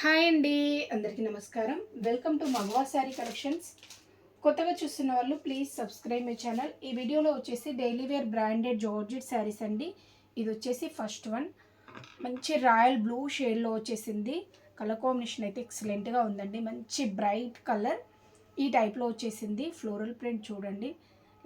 Hi అండి అందరికీ నమస్కారం. Welcome to మగవా sari collections. కొత్తగా చూస్తున్న వాళ్ళు ప్లీజ్ సబ్స్క్రైబ్ మై ఛానల్. ఈ వీడియోలో వచ్చేసి daily wear branded georgette saris అండి. ఇది వచ్చేసి ఫస్ట్ వన్. మంచి రాయల్ బ్లూ షేడ్లో వచ్చేసింది. కలర్ కాంబినేషన్ అయితే ఎక్సలెంట్గా ఉందండి. మంచి బ్రైట్ కలర్. ఈ టైప్లో వచ్చేసింది. ఫ్లోరల్ ప్రింట్ చూడండి.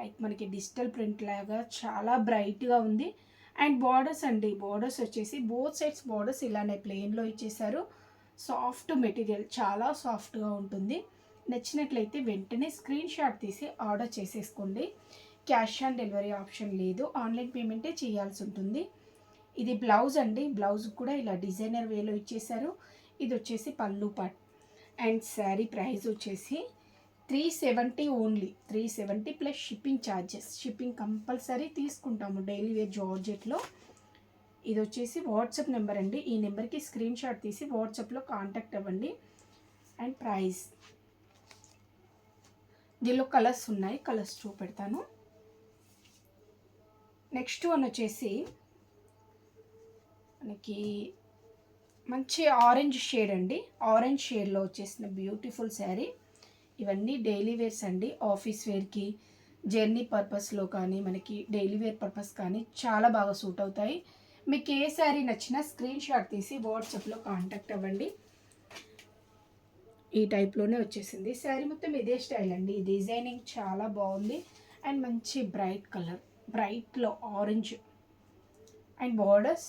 లైక్ మనకి డిజిటల్ ప్రింట్ లాగా చాలా బ్రైట్గా ఉంది. అండ్ బార్డర్స్ అండి. బార్డర్స్ వచ్చేసి బోత్ సైడ్స్ బార్డర్స్ ఇలానే ప్లెయిన్లో ఇచ్చేసారు సాఫ్ట్ మెటీరియల్ చాలా సాఫ్ట్గా ఉంటుంది. నచ్చినట్లయితే వెంటనే స్క్రీన్ షాట్ తీసి ఆర్డర్ చేసేసుకోండి. క్యాష్ ఆన్ డెలివరీ ఆప్షన్ లేదు. ఆన్లైన్ పేమెంటే చేయాల్సి ఉంటుంది. ఇది బ్లౌజ్ అండి. బ్లౌజ్ కూడా ఇలా డిజైనర్ వేలో ఇచ్చేశారు. ఇది వచ్చేసి pallu part. And sari price వచ్చేసి three seventy only. Three seventy plus shipping charges. Shipping compulsory తీసుకుంటాము డైలీ వేర్ జార్జెట్లో. ఇది వచ్చేసి వాట్సాప్ నెంబర్ అండి. ఈ నెంబర్కి స్క్రీన్ షాట్ తీసి వాట్సాప్లో కాంటాక్ట్ అవ్వండి. And price. దీనిలో కలర్స్ ఉన్నాయి. కలర్స్ చూపెడతాను. నెక్స్ట్ వన్ వచ్చేసి మనకి మంచి ఆరెంజ్ షేడ్ అండి. ఆరెంజ్ షేడ్లో వచ్చేసిన బ్యూటిఫుల్ శారీ. ఇవన్నీ డైలీ వేర్స్ అండి. ఆఫీస్ వేర్కి జర్నీ పర్పస్లో కానీ మనకి డైలీ వేర్ పర్పస్ కానీ చాలా బాగా సూట్ అవుతాయి. మీకు ఏ శారీ నచ్చినా స్క్రీన్ షాట్ తీసి వాట్సాప్లో కాంటాక్ట్ అవ్వండి. ఈ టైప్లోనే వచ్చేసింది. శారీ మొత్తం ఇదే స్టైల్ అండి. డిజైనింగ్ చాలా బాగుంది. అండ్ మంచి bright colour బ్రైట్లో orange and borders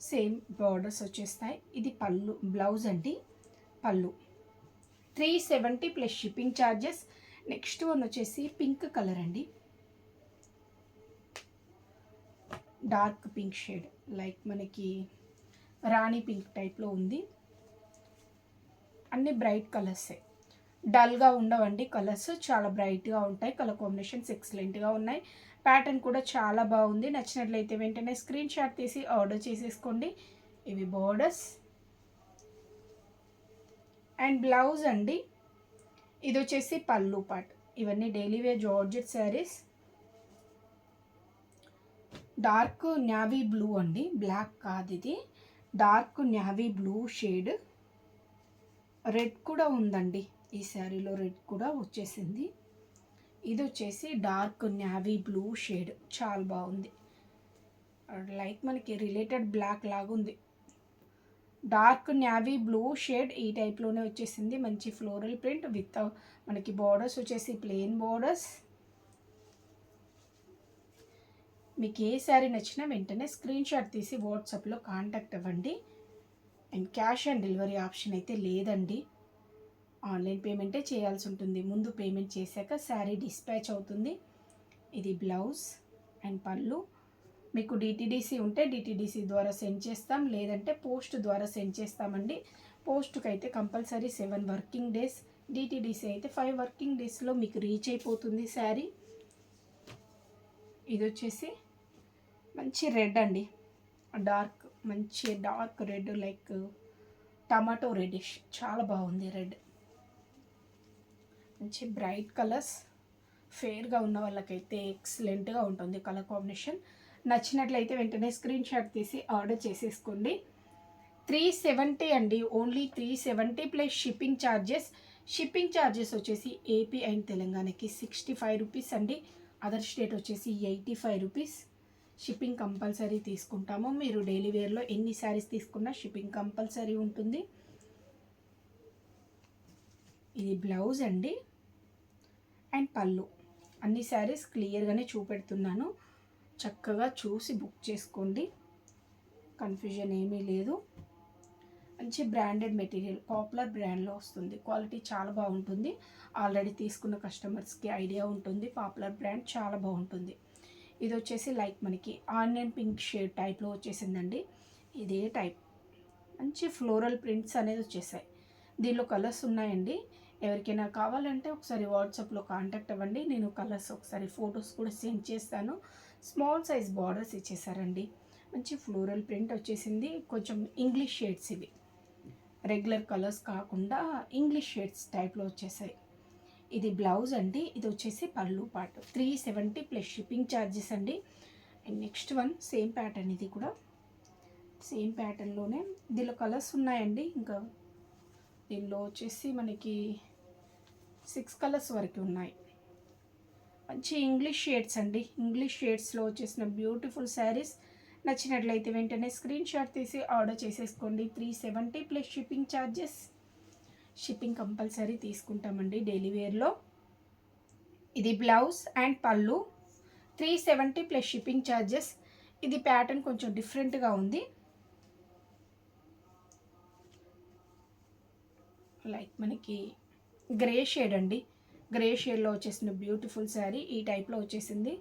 same borders వచ్చేస్తాయి. ఇది పళ్ళు బ్లౌజ్ అండి. Pallu. Three seventy plus shipping charges next one వచ్చేసి పింక్ కలర్ అండి. డార్క్ పింక్ షేడ్ లైక్ మనకి రాణి పింక్ టైప్లో ఉంది. అన్ని బ్రైట్ కలర్సే. డల్గా ఉండవండి కలర్స్ చాలా బ్రైట్గా ఉంటాయి. కలర్ కాంబినేషన్స్ ఎక్సలెంట్గా ఉన్నాయి. ప్యాటర్న్ కూడా చాలా బాగుంది. నచ్చినట్లయితే వెంటనే స్క్రీన్ షాట్ తీసి ఆర్డర్ చేసేసుకోండి. ఇవి బోర్డర్స్. అండ్ బ్లౌజ్ అండి. ఇది వచ్చేసి పళ్ళు పాట్. ఇవన్నీ daily wear georgette saris. Dark navy blue అండి. బ్లాక్ కాదు ఇది. Dark navy blue shade. Red కూడా ఉందండి. ఈ శారీలో రెడ్ కూడా వచ్చేసింది. ఇది వచ్చేసి డార్క్ న్యావీ బ్లూ షేడ్. చాలా బాగుంది. లైక్ మనకి రిలేటెడ్ బ్లాక్ లాగుంది డార్క్ న్యావీ బ్లూ షేడ్ ఈ టైప్లోనే వచ్చేసింది. మంచి ఫ్లోరల్ ప్రింట్ విత్ మనకి బార్డర్స్ వచ్చేసి ప్లెయిన్ బార్డర్స్. మీకు ఏ శారీ నచ్చినా వెంటనే స్క్రీన్ షాట్ తీసి వాట్సాప్లో కాంటాక్ట్ అవ్వండి. And cash on delivery option అయితే లేదండి. ఆన్లైన్ పేమెంటే చేయాల్సి ఉంటుంది. ముందు పేమెంట్ చేశాక శారీ డిస్పాచ్ అవుతుంది. ఇది బ్లౌజ్ అండ్ పళ్ళు. మీకు డిటీడీసీ ఉంటే డిటీడీసీ ద్వారా సెండ్ చేస్తాం. లేదంటే పోస్ట్ ద్వారా సెండ్ చేస్తామండి. పోస్ట్కి అయితే compulsory seven working days. DTDC అయితే ఫైవ్ వర్కింగ్ డేస్లో మీకు రీచ్ అయిపోతుంది శారీ. ఇది వచ్చేసి మంచి రెడ్ అండి. డార్క్ మంచి dark red like tomato reddish చాలా బాగుంది రెడ్. మంచి బ్రైట్ కలర్స్. ఫేర్గా ఉన్న వాళ్ళకైతే ఎక్సలెంట్గా ఉంటుంది కలర్ కాంబినేషన్. నచ్చినట్లయితే వెంటనే స్క్రీన్ షాట్ తీసి ఆర్డర్ చేసేసుకోండి. త్రీ సెవెంటీ అండి. Only three seventy plus shipping charges shipping charges వచ్చేసి ఏపీ అండ్ తెలంగాణకి సిక్స్టీ ఫైవ్ రూపీస్ అండి. అదర్ స్టేట్ వచ్చేసి eighty five rupees. Shipping compulsory తీసుకుంటాము. మీరు డైలీ వేర్లో ఎన్ని శారీస్ తీసుకున్నా షిప్పింగ్ కంపల్సరీ ఉంటుంది. ఇది బ్లౌజ్ అండి. అండ్ పళ్ళు. అన్ని శారీస్ క్లియర్గానే చూపెడుతున్నాను. చక్కగా చూసి బుక్ చేసుకోండి. కన్ఫ్యూజన్ ఏమీ లేదు. మంచి బ్రాండెడ్ మెటీరియల్ పాపులర్ బ్రాండ్లో వస్తుంది. క్వాలిటీ చాలా బాగుంటుంది. ఆల్రెడీ తీసుకున్న కస్టమర్స్కి ఐడియా ఉంటుంది. పాపులర్ బ్రాండ్ చాలా బాగుంటుంది. ఇది వచ్చేసి లైక్ మనకి ఆనియన్ పింక్ షేడ్ టైప్లో వచ్చేసిందండి. ఇదే టైప్. మంచి ఫ్లోరల్ ప్రింట్స్ అనేది వచ్చేసాయి. దీనిలో కలర్స్ ఉన్నాయండి. ఎవరికైనా కావాలంటే ఒకసారి వాట్సాప్లో కాంటాక్ట్ అవ్వండి. నేను కలర్స్ ఒకసారి ఫొటోస్ కూడా సెండ్ చేస్తాను. స్మాల్ సైజ్ బార్డర్స్ ఇచ్చేసారండి. మంచి ఫ్లోరల్ ప్రింట్ వచ్చేసింది. కొంచెం ఇంగ్లీష్ షేడ్స్ ఇవి. రెగ్యులర్ కలర్స్ కాకుండా ఇంగ్లీష్ షేడ్స్ టైప్లో వచ్చేసాయి. ఇది బ్లౌజ్ అండి. ఇది వచ్చేసి pallu part. Three seventy plus shipping charges అండి. And next one same pattern ఇది కూడా. సేమ్ ప్యాటర్న్లోనే దీనిలో కలర్స్ ఉన్నాయండి. ఇంకా దీనిలో వచ్చేసి మనకి సిక్స్ కలర్స్ వరకు ఉన్నాయి. మంచి ఇంగ్లీష్ షేడ్స్ అండి. ఇంగ్లీష్ షేడ్స్లో వచ్చేసిన బ్యూటిఫుల్ శారీస్. నచ్చినట్లయితే వెంటనే స్క్రీన్ షాట్ తీసి ఆర్డర్ చేసేసుకోండి. Three seventy plus shipping charges shipping compulsory తీసుకుంటామండి డైలీ వేర్లో. ఇది blouse and pallu. Three seventy plus shipping charges ఇది ప్యాటర్న్ కొంచెం డిఫరెంట్గా ఉంది. లైక్ మనకి గ్రే షేడ్ అండి. గ్రే షేడ్లో వచ్చేసిన బ్యూటిఫుల్ శారీ. ఈ టైప్లో వచ్చేసింది.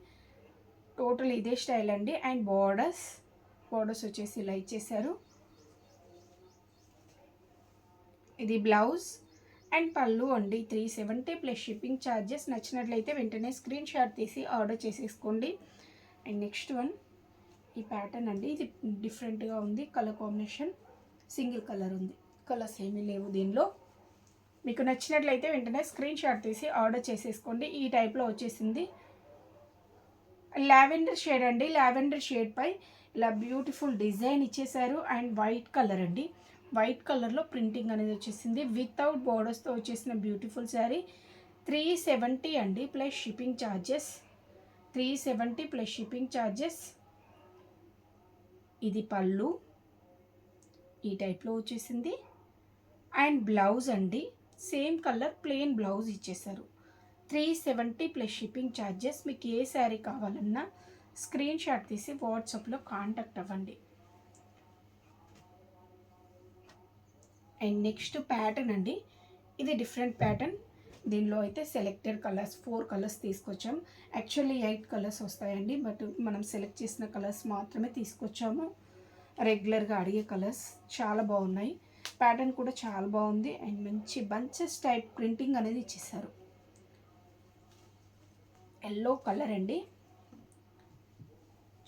టోటల్ ఇదే స్టైల్ అండి. And borders. బార్డర్స్ వచ్చేసి ఇలా ఇచ్చేసారు. ఇది బ్లౌజ్ అండ్ పళ్ళు అండి. Three seventy plus shipping charges నచ్చినట్లయితే వెంటనే స్క్రీన్ షాట్ తీసి ఆర్డర్ చేసేసుకోండి. అండ్ నెక్స్ట్ వన్ ఈ ప్యాటర్న్ అండి. ఇది డిఫరెంట్గా ఉంది. కలర్ కాంబినేషన్ సింగిల్ కలర్ ఉంది. కలర్స్ ఏమీ లేవు దీనిలో. మీకు నచ్చినట్లయితే వెంటనే స్క్రీన్ షాట్ తీసి ఆర్డర్ చేసేసుకోండి. ఈ టైప్లో వచ్చేసింది. లావెండర్ షేడ్ అండి. లావెండర్ షేడ్పై ఇలా బ్యూటిఫుల్ డిజైన్ ఇచ్చేసారు అండ్ వైట్ కలర్ అండి. వైట్ కలర్లో ప్రింటింగ్ అనేది వచ్చేసింది. వితౌట్ బోర్డర్స్తో వచ్చేసిన బ్యూటిఫుల్ శారీ. త్రీ సెవెంటీ అండి plus shipping charges three seventy plus shipping charges ఇది పళ్ళు. ఈ టైప్లో వచ్చేసింది. అండ్ బ్లౌజ్ అండి సేమ్ కలర్ ప్లెయిన్ బ్లౌజ్ ఇచ్చేసారు three seventy plus shipping charges మీకు ఏ శారీ కావాలన్నా స్క్రీన్ షాట్ తీసి వాట్సాప్లో కాంటాక్ట్ అవ్వండి. అండ్ నెక్స్ట్ ప్యాటర్న్ అండి. ఇది డిఫరెంట్ ప్యాటర్న్. దీనిలో అయితే సెలెక్టెడ్ కలర్స్ ఫోర్ కలర్స్ తీసుకొచ్చాం యాక్చువల్లీ ఎయిట్ కలర్స్ వస్తాయండి బట్ మనం సెలెక్ట్ చేసిన కలర్స్ మాత్రమే తీసుకొచ్చాము. రెగ్యులర్గా అడిగే కలర్స్ చాలా బాగున్నాయి. ప్యాటర్న్ కూడా చాలా బాగుంది. అండ్ మంచి బంచెస్ టైప్ ప్రింటింగ్ అనేది ఇచ్చేసారు. ఎల్లో కలర్ అండి.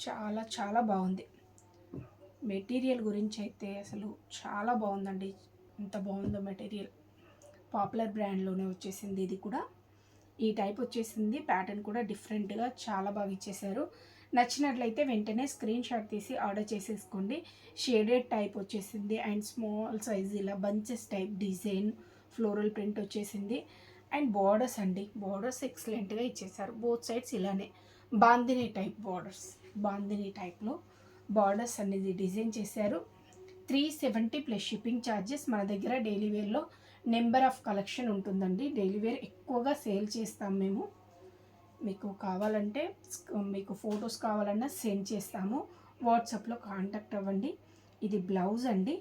చాలా చాలా బాగుంది. మెటీరియల్ గురించి అయితే అసలు చాలా బాగుందండి. ఎంత బాగుందో మెటీరియల్. పాపులర్ బ్రాండ్లోనే వచ్చేసింది ఇది కూడా. ఈ టైప్ వచ్చేసింది. ప్యాటర్న్ కూడా డిఫరెంట్గా చాలా బాగా ఇచ్చేసారు. నచ్చినట్లయితే వెంటనే స్క్రీన్ షాట్ తీసి ఆర్డర్ చేసేసుకోండి. షేడెడ్ టైప్ వచ్చేసింది అండ్ స్మాల్ సైజ్ ఇలా bunches type design floral print వచ్చేసింది. అండ్ బార్డర్స్ అండి. బార్డర్స్ ఎక్సలెంట్గా ఇచ్చేసారు. బోత్ సైడ్స్ ఇలానే. Bandhani type borders. బాందిని టైప్లో బార్డర్స్ అనేది డిజైన్ చేశారు. Three seventy plus shipping charges మన దగ్గర డైలీ వేర్లో నెంబర్ ఆఫ్ కలెక్షన్ ఉంటుందండి. డైలీ వేర్ ఎక్కువగా సేల్ చేస్తాం మేము. మీకు కావాలంటే మీకు ఫొటోస్ కావాలన్నా సెండ్ చేస్తాము. వాట్సాప్లో కాంటాక్ట్ అవ్వండి. ఇది బ్లౌజ్ అండి.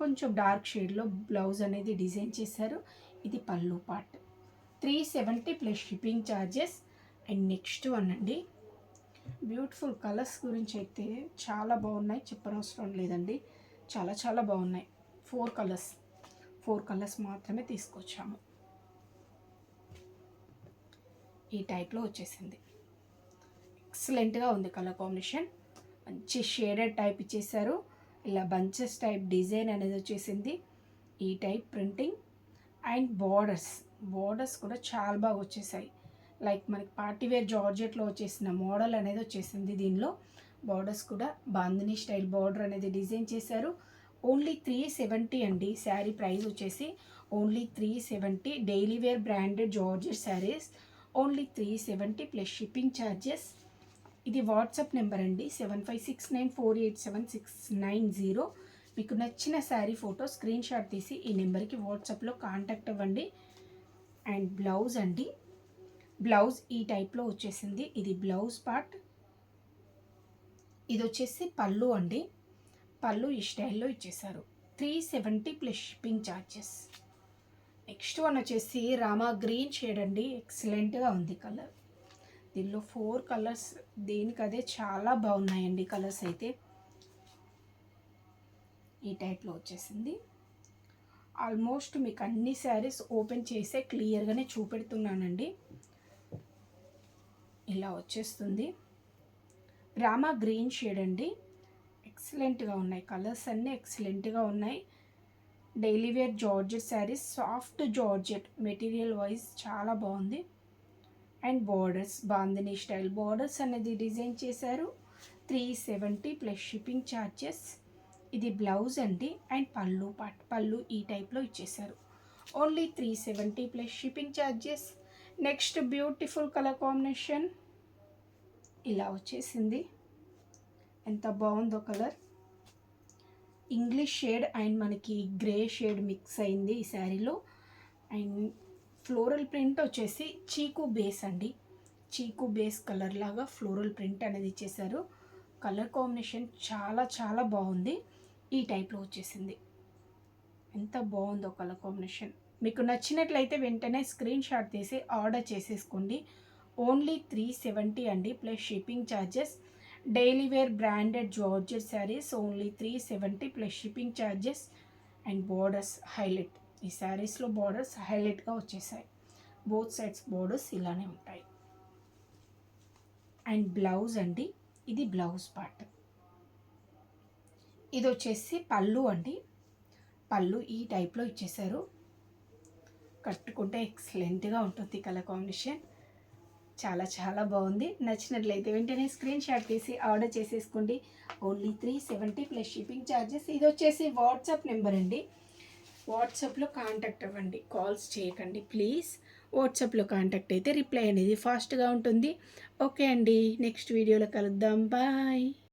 కొంచెం డార్క్ షేడ్లో బ్లౌజ్ అనేది డిజైన్ చేశారు. ఇది pallu part. Three seventy plus shipping charges and next one అండి. బ్యూటిఫుల్ కలర్స్ గురించి అయితే చాలా బాగున్నాయి. చెప్పనవసరం లేదండి. చాలా చాలా బాగున్నాయి. Four colours. ఫోర్ కలర్స్ మాత్రమే తీసుకొచ్చాము. ఈ టైప్లో వచ్చేసింది. ఎక్సలెంట్గా ఉంది కలర్ కాంబినేషన్. మంచి షేడెడ్ టైప్ ఇచ్చేసారు. ఇలా బంచెస్ టైప్ డిజైన్ అనేది వచ్చేసింది. ఈ type printing and borders. Borders కూడా చాలా బాగా వచ్చేసాయి. లైక్ మనకి పార్టీవేర్ జార్జెట్లో వచ్చేసిన మోడల్ అనేది వచ్చేసింది దీనిలో. బార్డర్స్ కూడా బాందిని స్టైల్ బార్డర్ అనేది డిజైన్ చేశారు. ఓన్లీ త్రీ సెవెంటీ అండి శారీ ప్రైస్ వచ్చేసి. Only three seventy daily wear branded georgette saris only three seventy plus shipping charges ఇది వాట్సాప్ నెంబర్ అండి. Seven five six nine four eight seven six nine zero మీకు నచ్చిన sari photo screen shot తీసి ఈ నెంబర్కి వాట్సాప్లో కాంటాక్ట్ అవ్వండి. అండ్ బ్లౌజ్ అండి. బ్లౌజ్ ఈ టైప్లో వచ్చేసింది. ఇది బ్లౌజ్ పార్ట్. ఇది వచ్చేసి పళ్ళు అండి. పళ్ళు ఈ స్టైల్లో ఇచ్చేసారు three seventy plus shipping charges next one వచ్చేసి రామా గ్రీన్ షేడ్ అండి. ఎక్సలెంట్గా ఉంది కలర్. దీనిలో ఫోర్ కలర్స్. దేనికి అదే చాలా బాగున్నాయండి కలర్స్ అయితే. ఈ టైప్లో వచ్చేసింది. ఆల్మోస్ట్ మీకు అన్ని శారీస్ ఓపెన్ చేసే క్లియర్గానే చూపెడుతున్నానండి. ఇలా వచ్చేస్తుంది. రామా గ్రీన్ షేడ్ అండి. ఎక్సలెంట్గా ఉన్నాయి. కలర్స్ అన్నీ ఎక్సలెంట్గా ఉన్నాయి. Daily wear georgette saris soft georgette material wise చాలా బాగుంది. And borders bandhani style. Borders అనేది డిజైన్ చేశారు. Three seventy plus shipping charges ఇది బ్లౌజ్ అండి. అండ్ పళ్ళు పట్ పళ్ళు ఈ టైప్లో ఇచ్చేశారు. Only three seventy plus shipping charges next beautiful colour combination ఇలా వచ్చేసింది. ఎంత బాగుందో కలర్. ఇంగ్లీష్ షేడ్ అండ్ మనకి గ్రే షేడ్ మిక్స్ అయింది ఈ శారీలో. అండ్ ఫ్లోరల్ ప్రింట్ వచ్చేసి చీకు బేస్ అండి. చీకు బేస్ కలర్ లాగా ఫ్లోరల్ ప్రింట్ అనేది ఇచ్చేసారు కలర్ కాంబినేషన్ చాలా చాలా బాగుంది. ఈ టైప్లో వచ్చేసింది. ఎంత బాగుందో కలర్ కాంబినేషన్. మీకు నచ్చినట్లయితే వెంటనే స్క్రీన్ షాట్ తీసి ఆర్డర్ చేసేసుకోండి. ఓన్లీ త్రీ సెవెంటీ అండి plus shipping charges daily wear branded georgette saris only three seventy plus shipping charges and borders highlight ఈ శారీస్లో బార్డర్స్ హైలైట్గా వచ్చేసాయి. బోత్ సైడ్స్ బోర్డర్స్ ఇలానే ఉంటాయి. అండ్ బ్లౌజ్ అండి ఇది బ్లౌజ్ పార్ట్. ఇది వచ్చేసి పళ్ళు అండి. పళ్ళు ఈ టైప్లో ఇచ్చేసారు కట్టుకుంటే ఎక్సలెంట్గా ఉంటుంది కలర్ కాంబినేషన్. చాలా చాలా బాగుంది. నచ్చినట్లయితే వెంటనే స్క్రీన్ షాట్ తీసి ఆర్డర్ చేసేసుకోండి. Only three seventy plus shipping charges ఇది వచ్చేసి వాట్సాప్ నెంబర్ అండి. వాట్సాప్లో కాంటాక్ట్ అవ్వండి. కాల్స్ చేయకండి ప్లీజ్. వాట్సాప్లో కాంటాక్ట్ అయితే రిప్లై అనేది ఫాస్ట్గా ఉంటుంది. ఓకే అండి. నెక్స్ట్ వీడియోలో కలుద్దాం. బాయ్.